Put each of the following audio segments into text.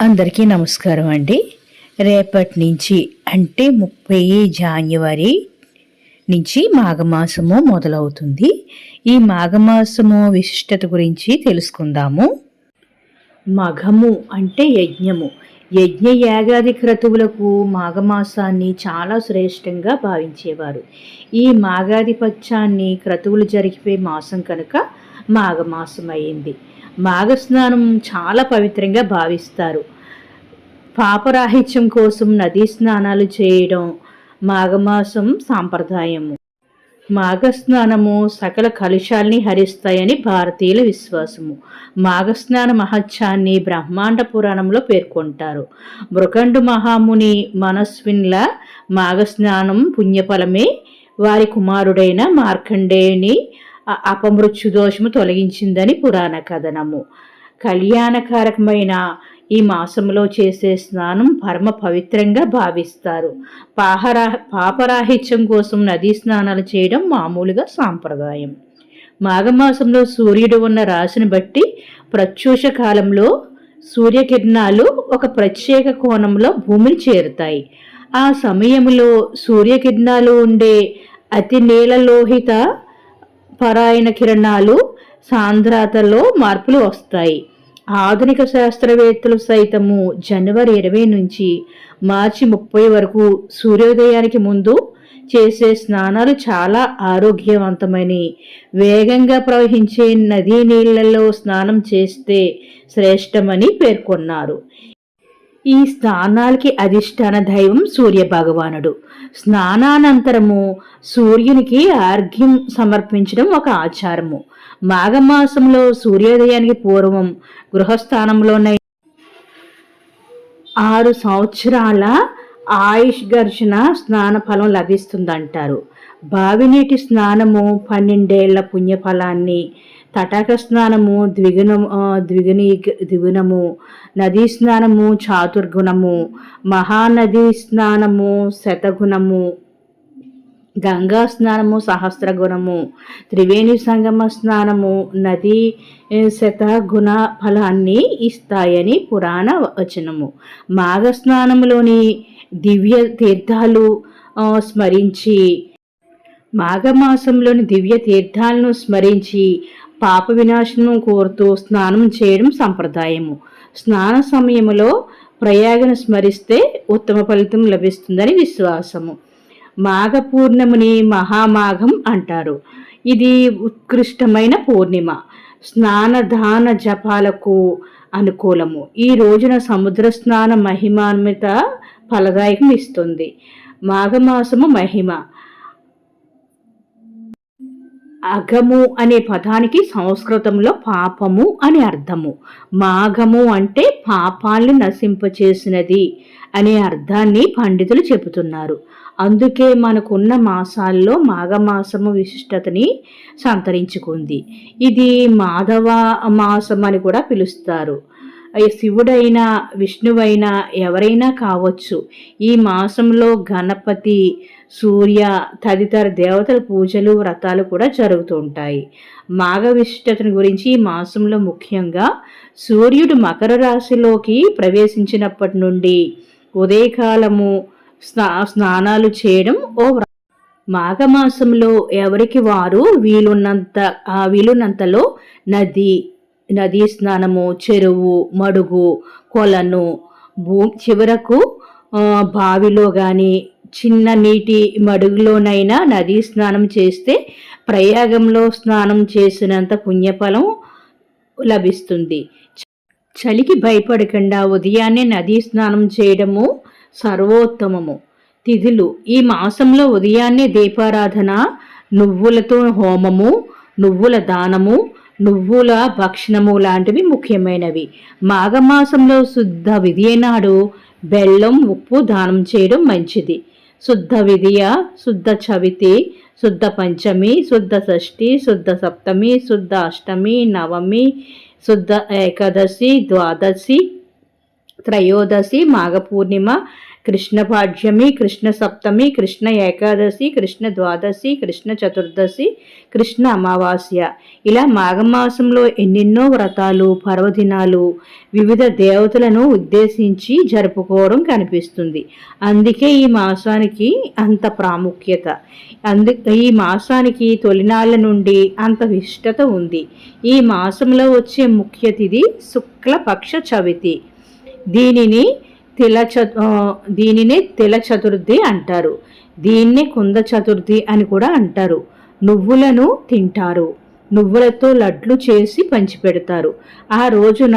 అందరికీ నమస్కారం అండి. రేపటి నుంచి అంటే ముప్పై జాన్యువరి నుంచి మాఘమాసము మొదలవుతుంది. ఈ మాఘమాసము విశిష్టత గురించి తెలుసుకుందాము. మఘము అంటే యజ్ఞము. యజ్ఞ యాగాది క్రతువులకు మాఘమాసాన్ని చాలా శ్రేష్టంగా భావించేవారు. ఈ మాఘాధిపత్యాన్ని క్రతువులు జరిగిపోయే మాసం కనుక మాఘమాసం అయింది మాఘస్నానం చాలా పవిత్రంగా భావిస్తారు. పాపరాహిత్యం కోసం నదీ స్నానాలు చేయడం మాఘమాసం సాంప్రదాయము. మాఘస్నానము సకల కలుషాల్ని హరిస్తాయని భారతీయుల విశ్వాసము. మాఘస్నాన మహత్యాన్ని బ్రహ్మాండ పురాణంలో పేర్కొంటారు. మృకండు మహాముని మనస్విన్ల మాఘస్నానం పుణ్యఫలమే. వారి కుమారుడైన మార్కండేయుని అపమృత్యు దోషము తొలగించిందని పురాణ కథనము. కళ్యాణకారకమైన ఈ మాసంలో చేసే స్నానం పరమ పవిత్రంగా భావిస్తారు. పాహరా పాపరాహిత్యం కోసం నదీ స్నానాలు చేయడం మామూలుగా సాంప్రదాయం. మాఘమాసంలో సూర్యుడు ఉన్న రాశిని బట్టి ప్రత్యూష కాలంలో సూర్యకిరణాలు ఒక ప్రత్యేక కోణంలో భూమిని చేరుతాయి. ఆ సమయంలో సూర్యకిరణాలు ఉండే అతి నీలలోహిత పరాయణ కిరణాలు సాంద్రతలో మార్పులు వస్తాయి. ఆధునిక శాస్త్రవేత్తలు సైతము జనవరి ఇరవై నుంచి మార్చి ముప్పై వరకు సూర్యోదయానికి ముందు చేసే స్నానాలు చాలా ఆరోగ్యవంతమని వేగంగా ప్రవహించే నదీ నీళ్ళలో స్నానం చేస్తే శ్రేష్టమని పేర్కొన్నారు. ఈ స్నానాలకి అధిష్టాన దైవం సూర్య భగవానుడు స్నానానంతరము సూర్యునికి అర్ఘ్యం సమర్పించడం ఒక ఆచారము. మాఘమాసంలో సూర్యోదయానికి పూర్వం గృహస్థానంలోనే ఆరు సంవత్సరాల ఆయుష్ ఘర్షణ స్నాన ఫలం లభిస్తుందంటారు. బావినీటి స్నానము పన్నెండేళ్ళ పుణ్యఫలాన్ని తటాక స్నానము ద్విగుణము ఆ, ద్విగుణీ ద్విగుణము నదీ స్నానము చాతుర్గుణము మహానదీ స్నానము శతగుణము గంగా స్నానము సహస్రగుణము త్రివేణి సంగమ స్నానము నదీ శతగుణ ఫలాన్ని ఇస్తాయని పురాణ వచనము. మాఘ స్నానములోని దివ్య తీర్థాలు స్మరించి మాఘమాసంలోని దివ్య తీర్థాలను స్మరించి పాప వినాశనం కోరుతూ స్నానం చేయడం సంప్రదాయము. స్నాన సమయంలో ప్రయాగను స్మరిస్తే ఉత్తమ ఫలితం లభిస్తుందని విశ్వాసము. మాఘ పూర్ణిమని మహామాఘం అంటారు. ఇది ఉత్కృష్టమైన పూర్ణిమ. స్నాన దాన జపాలకు అనుకూలము. ఈ రోజున సముద్ర స్నాన మహిమాన్విత ఫలదాయకం ఇస్తుంది. మాఘమాసము మహిమ. అఘము అనే పదానికి సంస్కృతంలో పాపము అని అర్థము. మాఘము అంటే పాపాల్ని నశింపచేసినది అనే అర్థాన్ని పండితులు చెబుతున్నారు. అందుకే మనకున్న మాసాల్లో మాఘమాసము విశిష్టతని సంతరించుకుంది. ఇది మాధవ మాసం అని కూడా పిలుస్తారు. శివుడైనా విష్ణువైనా ఎవరైనా కావచ్చు ఈ మాసంలో గణపతి సూర్య తదితర దేవతల పూజలు వ్రతాలు కూడా జరుగుతూ ఉంటాయి. మాఘ విశిష్టతను గురించి ఈ మాసంలో ముఖ్యంగా సూర్యుడు మకర రాశిలోకి ప్రవేశించినప్పటి నుండి ఉదయకాలము స్నా స్నానాలు చేయడం ఓ మాఘమాసంలో ఎవరికి వారు వీలున్నంత ఆ వీలున్నంతలో నది నదీ స్నానము చెరువు మడుగు కొలను భూ చివరకు బావిలో కానీ చిన్న నీటి మడుగులోనైనా నదీ స్నానం చేస్తే ప్రయాగంలో స్నానం చేసినంత పుణ్యఫలం లభిస్తుంది. చలికి భయపడకుండా ఉదయాన్నే నదీ స్నానం చేయడము సర్వోత్తమము. తిథులు ఈ మాసంలో ఉదయాన్నే దీపారాధన నువ్వులతో హోమము నువ్వుల దానము నువ్వుల భక్షణము లాంటివి ముఖ్యమైనవి. మాఘమాసంలో శుద్ధ విధియనాడు బెల్లం ఉప్పు దానం చేయడం మంచిది. శుద్ధ విధియ శుద్ధ చవితి శుద్ధ పంచమి శుద్ధ షష్ఠి శుద్ధ సప్తమి శుద్ధ అష్టమి నవమి శుద్ధ ఏకాదశి ద్వాదశి త్రయోదశి మాఘ పూర్ణిమ కృష్ణపాఠ్యమి కృష్ణ సప్తమి కృష్ణ ఏకాదశి కృష్ణ ద్వాదశి కృష్ణ చతుర్దశి కృష్ణ అమావాస్య. ఇలా మాఘమాసంలో ఎన్నెన్నో వ్రతాలు పర్వదినాలు వివిధ దేవతలను ఉద్దేశించి జరుపుకోవడం కనిపిస్తుంది. అందుకే ఈ మాసానికి అంత ప్రాముఖ్యత. అందు ఈ మాసానికి తొలినాళ్ళ నుండి అంత విశిష్టత ఉంది. ఈ మాసంలో వచ్చే ముఖ్య తిథి శుక్లపక్ష చవితి. దీనిని తిల దీనినే తిల చతుర్థి అంటారు. దీన్నే కుంద చతుర్థి అని కూడా అంటారు. నువ్వులను తింటారు. నువ్వులతో లడ్లు చేసి పంచిపెడతారు. ఆ రోజున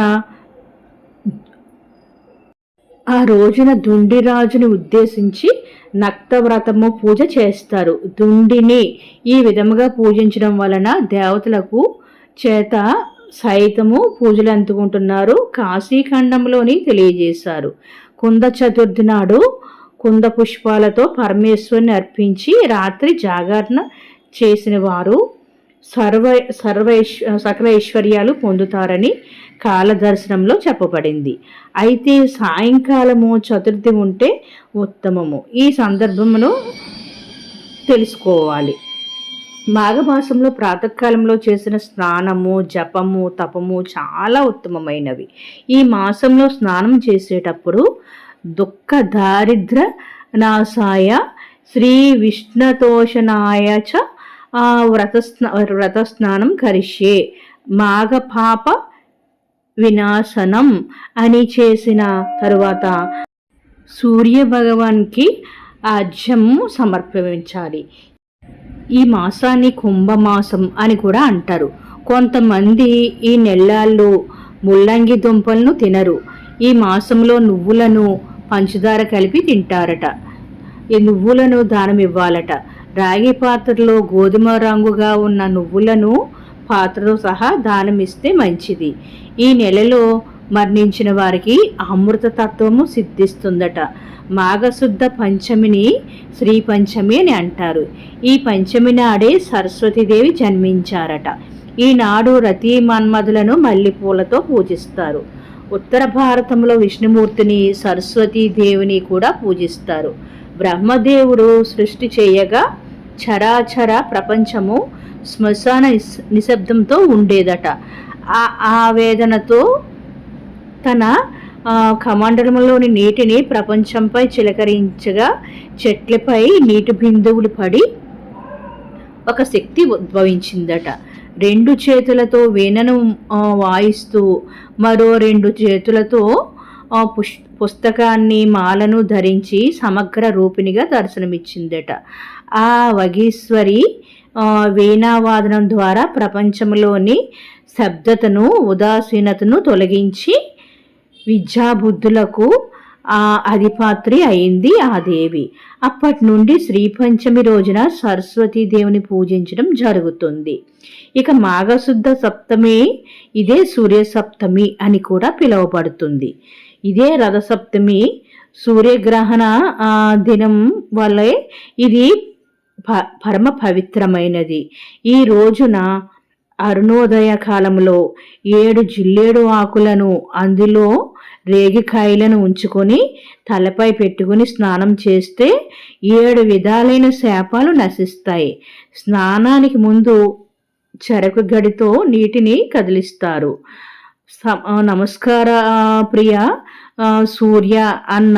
ఆ రోజున దుండిరాజుని ఉద్దేశించి నక్తవ్రతము పూజ చేస్తారు. దుండిని ఈ విధముగా పూజించడం వలన దేవతలకు చేత సైతము పూజలు అందుకుంటున్నారు. కాశీఖండంలోని తెలియజేశారు. కుంద చతుర్థి నాడు కుంద పుష్పాలతో పరమేశ్వరుని అర్పించి రాత్రి జాగరణ చేసిన వారు సర్వ సర్వైశ్వ సకల ఐశ్వర్యాలు పొందుతారని కాలదర్శనంలో చెప్పబడింది. అయితే సాయంకాలము చతుర్థి ఉంటే ఉత్తమము. ఈ సందర్భమును తెలుసుకోవాలి. మాఘమాసంలో ప్రాతకాలంలో చేసిన స్నానము జపము తపము చాలా ఉత్తమమైనవి. ఈ మాసంలో స్నానం చేసేటప్పుడు దుఃఖ దారిద్ర నాశాయ శ్రీ విష్ణుతోషణాయ చ వ్రతస్న వ్రతస్నానం కరిష్యే. మాఘపాప వినాశనం అని చేసిన తరువాత సూర్య భగవాన్కి ఆజ్యము సమర్పించాలి. ఈ మాసాన్ని కుంభమాసం అని కూడా అంటారు. కొంతమంది ఈ నెలల్లో ముల్లంగి దుంపలను తినరు. ఈ మాసంలో నువ్వులను పంచదార కలిపి తింటారట. ఈ నువ్వులను దానం ఇవ్వాలట. రాగి పాత్రలో గోధుమ రంగుగా ఉన్న నువ్వులను పాత్రతో సహా దానమిస్తే మంచిది. ఈ నెలలో మరణించిన వారికి అమృత తత్వము సిద్ధిస్తుందట. మాఘశుద్ధ పంచమిని శ్రీ పంచమి అని అంటారు. ఈ పంచమి నాడే సరస్వతీదేవి జన్మించారట. ఈనాడు రతీ మన్మధులను మల్లెపూలతో పూజిస్తారు. ఉత్తర భారతంలో విష్ణుమూర్తిని సరస్వతీదేవిని కూడా పూజిస్తారు. బ్రహ్మదేవుడు సృష్టి చేయగా చరాచర ప్రపంచము శ్మశాన నిశ్శబ్దంతో ఉండేదట. ఆ ఆవేదనతో తన కమండలంలోని నీటిని ప్రపంచంపై చిలకరించగా చెట్లపై నీటి బిందువులు పడి ఒక శక్తి ఉద్భవించిందట. రెండు చేతులతో వీణను వాయిస్తూ మరో రెండు చేతులతో పుష్ పుస్తకాన్ని మాలను ధరించి సమగ్ర రూపిణిగా దర్శనమిచ్చిందట. ఆ వగీశ్వరి వీణావాదనం ద్వారా ప్రపంచంలోని శబ్దతను ఉదాసీనతను తొలగించి విద్యాబుద్ధులకు అధిపాత్రి అయింది ఆ దేవి. అప్పటి నుండి శ్రీపంచమి రోజున సరస్వతీ దేవుని పూజించడం జరుగుతుంది. ఇక మాఘశుద్ధ సప్తమి ఇదే సూర్య సప్తమి అని కూడా పిలువబడుతుంది. ఇదే రథసప్తమి సూర్యగ్రహణ దినం వల్లే ఇది ప పరమ పవిత్రమైనది. ఈ రోజున అరుణోదయ కాలంలో ఏడు జిల్లేడు ఆకులను అందులో రేగికాయలను ఉంచుకొని తలపై పెట్టుకుని స్నానం చేస్తే ఏడు విధాలైన శాపాలు నశిస్తాయి. స్నానానికి ముందు చెరకు గడితో నీటిని కదిలిస్తారు. నమస్కార ప్రియ సూర్య అన్న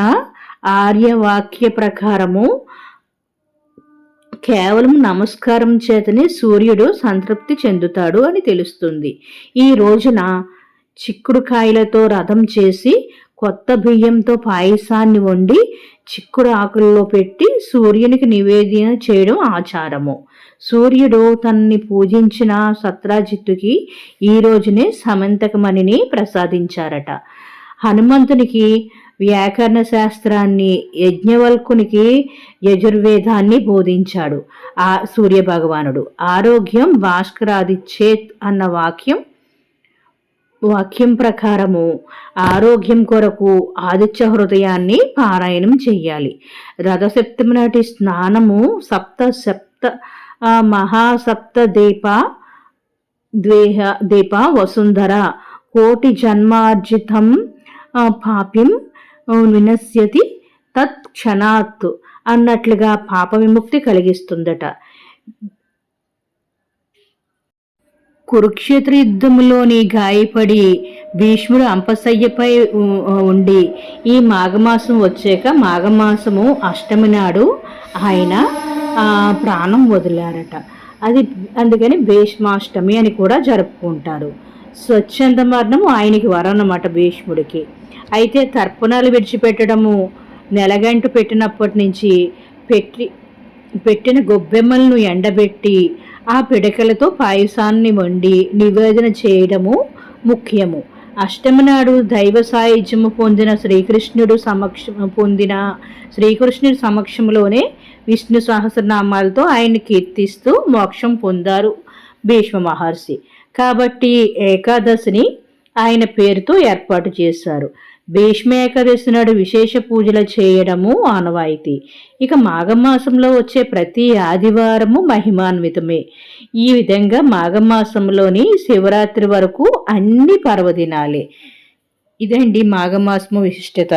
ఆర్యవాక్య ప్రకారము కేవలం నమస్కారం చేతనే సూర్యుడు సంతృప్తి చెందుతాడు అని తెలుస్తుంది. ఈ రోజున చిక్కుడుకాయలతో రథం చేసి కొత్త బియ్యంతో పాయసాన్ని వండి చిక్కుడు ఆకుల్లో పెట్టి సూర్యునికి నివేదన చేయడం ఆచారము. సూర్యుడు తనని పూజించిన సత్రాజిత్తుకి ఈ రోజునే సమంతకమణిని ప్రసాదించారట. హనుమంతునికి వ్యాకరణ శాస్త్రాన్ని యజ్ఞవల్కునికి యజుర్వేదాన్ని బోధించాడు ఆ సూర్య భగవానుడు ఆరోగ్యం భాస్కరాదిచ్చేత్ అన్న వాక్యం వాక్యం ప్రకారము ఆరోగ్యం కొరకు ఆదిత్య హృదయాన్ని పారాయణం చెయ్యాలి. రథసప్తమి నాటి స్నానము సప్త సప్త మహాసప్త దీప ద్వేహ దీప వసుంధర కోటి జన్మార్జితం పాప్యం వినశ్యతి తత్ క్షణాత్ అన్నట్లుగా పాప విముక్తి కలిగిస్తుందట. కురుక్షేత్ర యుద్ధంలోని గాయపడి భీష్ముడు అంపశయ్యపై ఉండి ఈ మాఘమాసం వచ్చాక మాఘమాసము అష్టమి నాడు ఆయన ప్రాణం వదిలారట. అది అందుకని భీష్మాష్టమి అని కూడా జరుపుకుంటారు. స్వచ్ఛంద మరణం ఆయనకి వరం అన్నమాట భీష్ముడికి. అయితే తర్పణాలు విడిచిపెట్టడము నెలగంట పెట్టినప్పటి నుంచి పెట్టి పెట్టిన గొబ్బెమ్మలను ఎండబెట్టి ఆ పిడకలతో పాయసాన్ని వండి నివేదన చేయడము ముఖ్యము. అష్టమి నాడు దైవ సాయుధ్యము పొందిన శ్రీకృష్ణుడు సమక్ష పొందిన శ్రీకృష్ణుడి సమక్షంలోనే విష్ణు సహస్రనామాలతో ఆయన్ని కీర్తిస్తూ మోక్షం పొందారు భీష్మ మహర్షి. కాబట్టి ఏకాదశిని ఆయన పేరుతో ఏర్పాటు చేశారు. భీష్మ ఏకాదశి నాడు విశేష పూజలు చేయడము ఆనవాయితీ. ఇక మాఘమాసంలో వచ్చే ప్రతి ఆదివారము మహిమాన్వితమే. ఈ విధంగా మాఘమాసంలోని శివరాత్రి వరకు అన్ని పర్వదినాలే. ఇదండి మాఘమాసము విశిష్టత.